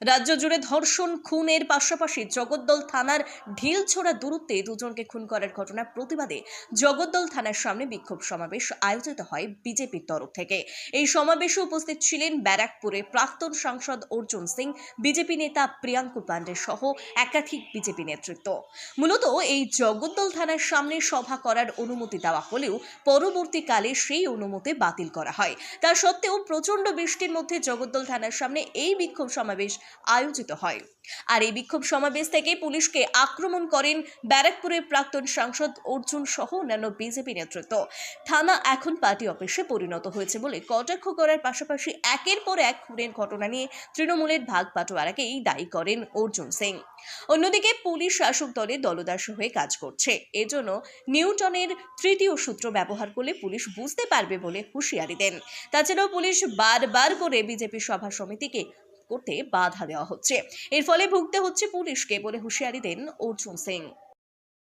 রাজ্য জুড়ে ধর্ষণ, খুনের পাশাপাশি জগদ্দল থানার ঢিল ছোড়া দূরত্বে দুজনকে খুন করার ঘটনার প্রতিবাদে জগদ্দল থানার সামনে বিক্ষোভ সমাবেশ আয়োজিত হয় বিজেপির তরফ থেকে। এই সমাবেশে উপস্থিত ছিলেন ব্যারাকপুরে প্রাক্তন সাংসদ অর্জুন সিং, বিজেপি নেতা প্রিয়াঙ্কু পান্ডে সহ একাধিক বিজেপি নেতৃত্ব। মূলত এই জগদ্দল থানার সামনে সভা করার অনুমতি দেওয়া হলেও পরবর্তীকালে সেই অনুমতি বাতিল করা হয়। তা সত্ত্বেও প্রচণ্ড বৃষ্টির মধ্যে জগদ্দল থানার সামনে এই বিক্ষোভ সমাবেশ আয়োজিত হয়। আর এই বিক্ষোভ সমাবেশ থেকে পুলিশকে আক্রমণ করেন ব্যারাকপুরের প্রাক্তন সাংসদ অর্জুন সহ অন্যান্য বিজেপি নেতৃত্ব। থানা এখন পার্টি অফিসে পরিণত হয়েছে বলে কটাক্ষ করার পাশাপাশি একের পর এক খুনের ঘটনা নিয়ে তৃণমূলের ভাগ বাটোয়ারাকেই দায়ী করেন অর্জুন সিং। অন্যদিকে পুলিশ শাসক দলের দলদাস হয়ে কাজ করছে। এজন্য নিউটনের তৃতীয় সূত্র ব্যবহার করলে পুলিশ বুঝতে পারবে বলে হুঁশিয়ারি দেন। তাছাড়াও পুলিশ বারবার করে বিজেপি সভা সমিতিকে করতে বাধা দেওয়া হচ্ছে। এর ফলে ভুগতে হচ্ছে পুলিশকে বলে হুঁশিয়ারি দেন অর্জুন সিং।